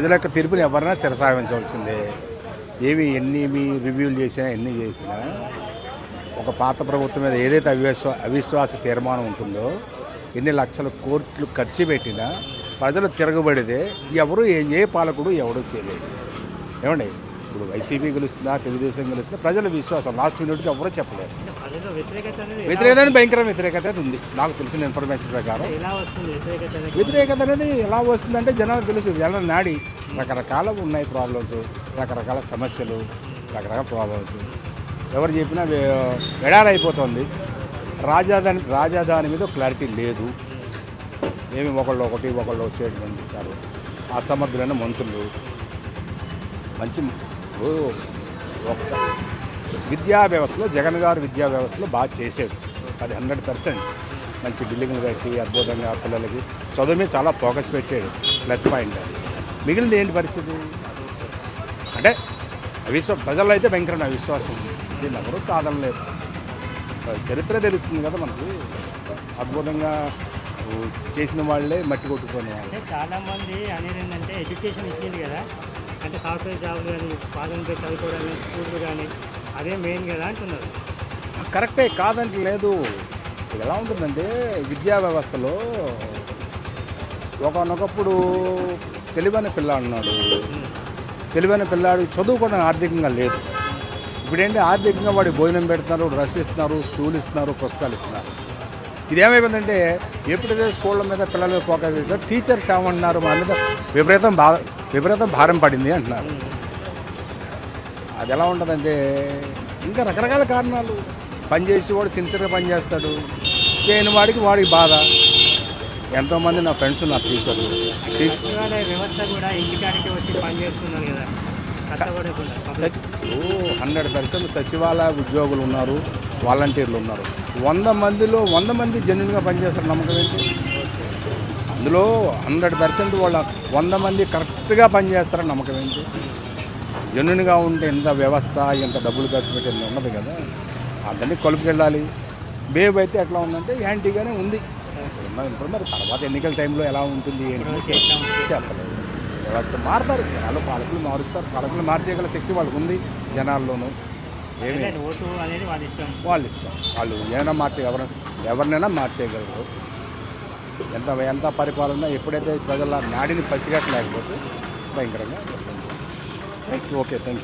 ప్రజల యొక్క తీర్పుని ఎవరైనా శిరసావించవలసిందే ఏవి ఎన్ని మీ రివ్యూలు చేసినా ఎన్ని చేసినా ఒక పాత ప్రభుత్వం మీద ఏదైతే అవిశ్వా అవిశ్వాస తీర్మానం ఉంటుందో ఎన్ని లక్షల కోట్లు ఖర్చు పెట్టినా ప్రజలు తిరగబడితే ఎవరు ఏ ఏ పాలకుడు ఎవడూ చేయలేదు ఏమండి? ఇప్పుడు వైసీపీ గెలుస్తుందా తెలుగుదేశం గెలుస్తుందా ప్రజల విశ్వాసం లాస్ట్ మినిట్కి ఎవరూ చెప్పలేరు. వ్యతిరేకత భయంకర వ్యతిరేకత ఉంది. నాకు తెలిసిన ఇన్ఫర్మేషన్ ప్రకారం. వ్యతిరేకత అనేది? ఎలా వస్తుందంటే జనాలకు తెలుసు జనాలు నాడి రకరకాల ఉన్నాయి ప్రాబ్లమ్స్ రకరకాల సమస్యలు రకరకాల ప్రాబ్లమ్స్ ఎవరు చెప్పినా వెడారైపోతుంది రాజధాని రాజధాని మీద క్లారిటీ లేదు. ఏమి ఒకళ్ళు ఒకటి ఒకళ్ళు స్టేట్మెంట్ ఇస్తారు. అసమర్థులైన మంత్రులు. మంచి ఓ, విద్యా వ్యవస్థలో జగన్ గారు విద్యా వ్యవస్థలో బాగా చేసాడు అది హండ్రెడ్ పర్సెంట్. మంచి బిల్డింగ్లు కట్టి అద్భుతంగా పిల్లలకి చదువు మీద చాలా ఫోకస్ పెట్టాడు. ప్లస్ పాయింట్ అది. మిగిలింది ఏంటి పరిస్థితి? అంటే అవిశ్వ ప్రజల్లో అయితే భయంకరమైన అవిశ్వాసం. దీన్ని ఎవరు కాదనలేదు చరిత్ర తెలుస్తుంది కదా మనకి. అద్భుతంగా చేసిన వాళ్ళే మట్టి కొట్టుకునే వాళ్ళు. చాలామంది అనేది ఏంటంటే ఎడ్యుకేషన్ ఇచ్చింది కదా. అంటే సాఫ్ట్వేర్ జాబ్లు కానీ పాలన చదువుకోవడానికి స్కూల్ కానీ అదే మెయిన్ కదా అంటున్నారు. కరెక్టే కాదంటే లేదు. ఎలా ఉంటుందంటే విద్యా వ్యవస్థలో ఒకనొకప్పుడు తెలివైన పిల్లాడు ఉన్నాడు. తెలివైన పిల్లాడు చదువుకోవడం ఆర్థికంగా లేదు. ఇప్పుడేంటి? ఆర్థికంగా వాడికి భోజనం పెడుతున్నారు డ్రెస్ ఇస్తున్నారు షూలు ఇస్తున్నారు పుస్తకాలు ఇస్తున్నారు. ఇదేమైపోయిందంటే ఎప్పుడైతే స్కూళ్ళ మీద పిల్లల మీద ఫోకస్ చేస్తారు టీచర్స్ ఏమంటున్నారు మా మీద విపరీతం బాధ. విపరీతం భారం పడింది అంటున్నారు. అది ఎలా ఉంటుందంటే ఇంకా రకరకాల కారణాలు. పని చేసి వాడు సిన్సియర్గా పని చేస్తాడు. చేయని వాడికి వాడికి బాధ. ఎంతోమంది నా ఫ్రెండ్స్ నా టీచర్లు. హండ్రెడ్ పర్సెంట్ సచివాలయ ఉద్యోగులు ఉన్నారు వాలంటీర్లు ఉన్నారు. వంద మందిలో వంద మంది జెన్యున్గా పనిచేస్తారు నమ్మకం ఏంటి? అందులో హండ్రెడ్ పర్సెంట్ వాళ్ళ వంద మంది కరెక్ట్గా పనిచేస్తారని నమ్మకం ఏంటి? జెన్యున్గా ఉంటే ఎంత వ్యవస్థ ఎంత డబ్బులు ఖర్చు పెట్టి ఎంత ఉండదు కదా. అందరినీ కొలుపుకెళ్ళాలి. బేబ్ అయితే ఎట్లా ఉందంటే యాంటీగానే ఉంది. ఇప్పుడు మరి తర్వాత ఎన్నికల టైంలో ఎలా ఉంటుంది ఏంటి. చెప్పలేదు వ్యవస్థ మారుతారు. జనాలు పాలకులు మారుస్తారు. పాలకులు మార్చేయగల శక్తి వాళ్ళకు ఉంది జనాల్లోనూ. ఏమి ఇష్టం. వాళ్ళు ఇష్టం. వాళ్ళు ఏమైనా మార్చే ఎవరు ఎవరినైనా మార్చేయగలరు. ఎంత ఎంత పరిపాలన ఎప్పుడైతే ప్రజల నాడిని పసిగట్టలేకపోతే భయంకరంగా. Okay thank you